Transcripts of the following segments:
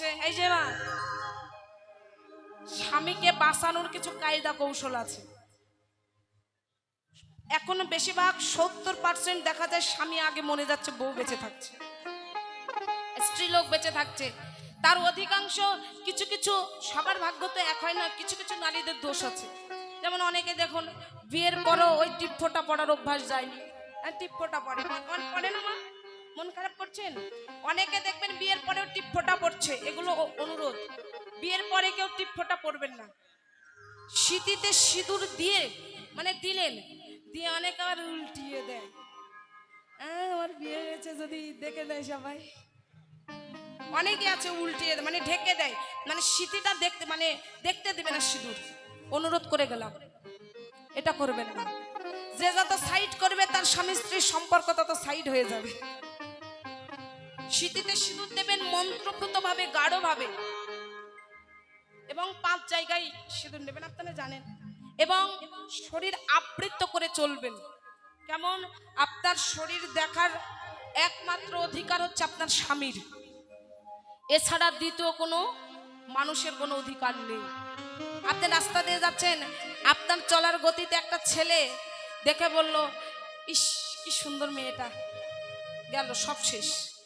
বলছে এই যে মা স্বামীকে বাঁচানোর কিছু কায়দা কৌশল আছে। এখনও বেশিরভাগ সত্তর পার্সেন্ট দেখা যায় স্বামী আগে মনে যাচ্ছে, বউ বেঁচে থাকছে স্ত্রীলোক বেঁচে থাকছে। তার অধিকাংশ কিছু কিছু সবার ভাগ্য তো এক হয় না, কিছু কিছু নারীদের দোষ আছে। যেমন অনেকে দেখুন, বিয়ের পরও ওই টিপফোটা পড়ার অভ্যাস যায়নি। আর টিপফোটা পড়ে মন পড়ে না মা? মন খারাপ করছেন? অনেকে দেখবেন বিয়ের পরেও টিপফোটা পড়ছে এগুলো অনুরোধ। বিয়ের পরে কেউ টিপফোটা পড়বেন না। শীতিতে সিঁদুর দিয়ে মানে দিলেন দিয়ে অনেক আবার উল্টিয়ে দেয়। হ্যাঁ আমার বিয়ে হয়েছে যদি দেখে দেয় সবাই। অনেকে আছে উল্টিয়ে দেয়, মানে ঢেকে দেয়। মানে শীতিটা দেখতে মানে দেখতে দেবে না সিঁদুর। অনুরোধ করে গেলাম। এটা করবেন না। যে যত সাইড করবে তার স্বামী স্ত্রীর সম্পর্ক তত সাইড হয়ে যাবে। শীতিতে সিঁদুর দেবেন মন্ত্রপ্রত ভাবে গাঢ় ভাবে এবং পাঁচ জায়গায় সিঁদুর নেবেন, আপনারা জানেন। এবং শরীর আবৃত করে চলবেন। কেমন? আপনার শরীর দেখার একমাত্র অধিকার হচ্ছে আপনার স্বামীর। এছাড়া দ্বিতীয় কোনো মানুষের কোনো অধিকার নেই। আপনি রাস্তা দিয়ে যাচ্ছেন, আপনার চলার গতিতে একটা ছেলে দেখে বলল, ইস, কি সুন্দর মেয়েটা। গেল, সব শেষ।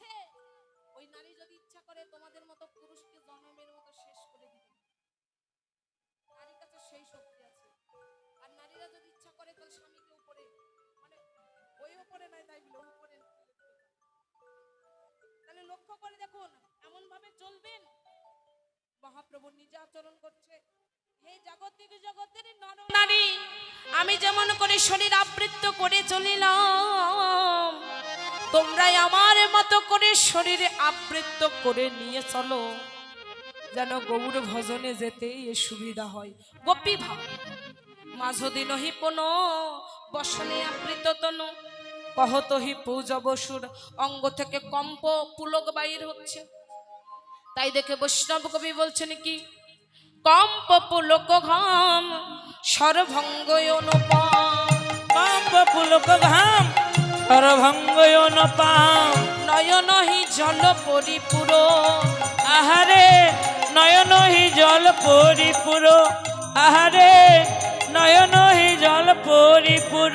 লেগেছে ওই নারী যদি ইচ্ছা করে তোমাদের মতো পুরুষকে জন্মের মতো শেষ করে দিবে নারীর কাছে সেই শক্তি আছে। আর নারীরা যদি ইচ্ছা করে তাহলে স্বামীকে উপরে মানে ওই নাই তাই বলে উপরে তাহলে লক্ষ্য করে দেখুন এমন ভাবে চলবেন। মহাপ্রভু নিজে আচরণ করছে। হে জাগতিক জগতের নর নারী, আমি যেমন করে শরীর আবৃত্ত করে চলিলাম তোমরাই আমার মতো করে শরীরে আবৃত্ত করে নিয়ে চলো। যেন গৌর ভজনে যেতে এ সুবিধা হয়। গোপী ভাব, মাঝদি নহি পুন, বসনে আবৃত তনু কহত হি পূজ বসুর অঙ্গ থেকে কম্প পুলক বাইর হচ্ছে। তাই দেখে বৈষ্ণব কবি বলছেন কি, কম্প পুলক ঘাম সরভঙ্গ অনুপম। কম্প পুলক ঘাম সরভঙ্গ নপাম নয়ন হি জল পরিপুর আহারে, নয়ন হি জল পরিপুর আহারে, নয়ন হি জল পরিপুর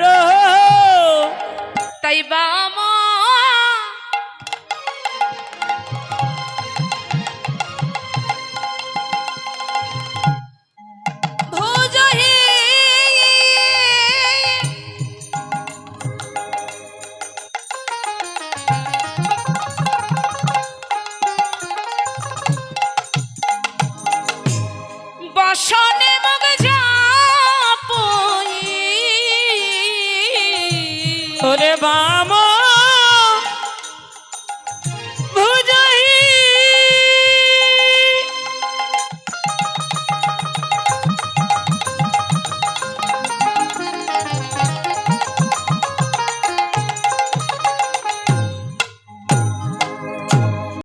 বসনে মগ